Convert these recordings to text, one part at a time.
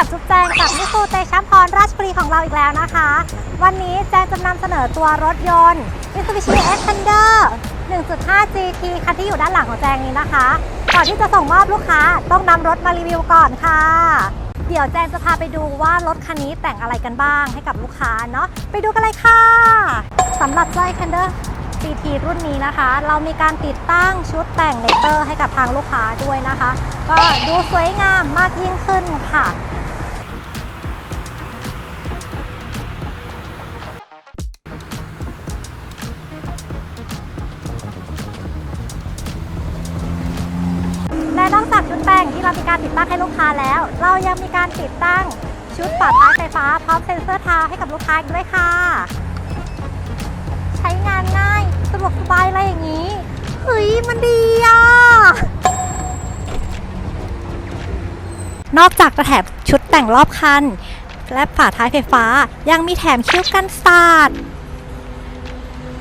ับจุ๊บแจงกับนิสูเตชะพรราอีกแล้วนะคะ วันนี้แจงจะนำเสนอตัวรถยนต์ Mitsubishi Xpander 1.5 GT คันที่อยู่ด้านหลังของแจงนี้นะคะ ก่อนที่จะส่งมอบลูกค้าต้องนำรถมารีวิวก่อนค่ะ เดี๋ยวแจงจะพาไปดูว่ารถคันนี้แต่งอะไรกันบ้างให้กับลูกค้าเนาะไปดูกันเลยค่ะสำหรับเจ้า Xpander GT รุ่นนี้นะคะ เรามีการติดตั้งชุดแต่งเลเตอร์ให้กับทางลูกค้าด้วยนะคะ ก็ดูสวยงามมากยิ่งขึ้นค่ะ นอกจากชุดแต่งที่เรามีการติดตั้งให้ลูกค้าแล้ว เรายังมีการติดตั้งชุดปรับท้ายไฟฟ้าพร้อมเซ็นเซอร์เท้าให้กับลูกค้าอีกด้วยค่ะ ใช้งานง่ายสะดวกสบายอะไรอย่างนี้เฮ้ยมันดีอะนอกจากจะแถมชุดแต่งรอบคัน และฝาท้ายไฟฟ้ายังมีแถมคิ้วกันสาด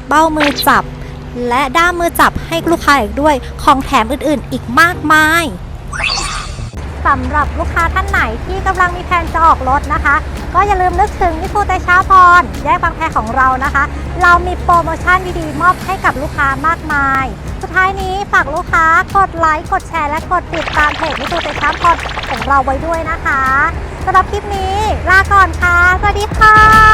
เบ้ามือจับ และด้ามมือจับให้ลูกค้าอีกด้วย ของแถมอื่นๆ อีกมากมายสำหรับลูกค้าท่านไหนที่กำลังมีแผนจะออกรถนะคะ ก็อย่าลืมนึกถึงนิฟูเตชาพร แยกบางแพของเรานะคะ เรามีโปรโมชั่นดีๆ มอบให้กับลูกค้ามากมาย สุดท้ายนี้ฝากลูกค้ากดไลค์ กดแชร์ และกดติดตามเพจนิฟูเตชาพรของเราไว้ด้วยนะคะสำหรับคลิปนี้ลาก่อนค่ะ สวัสดีค่ะ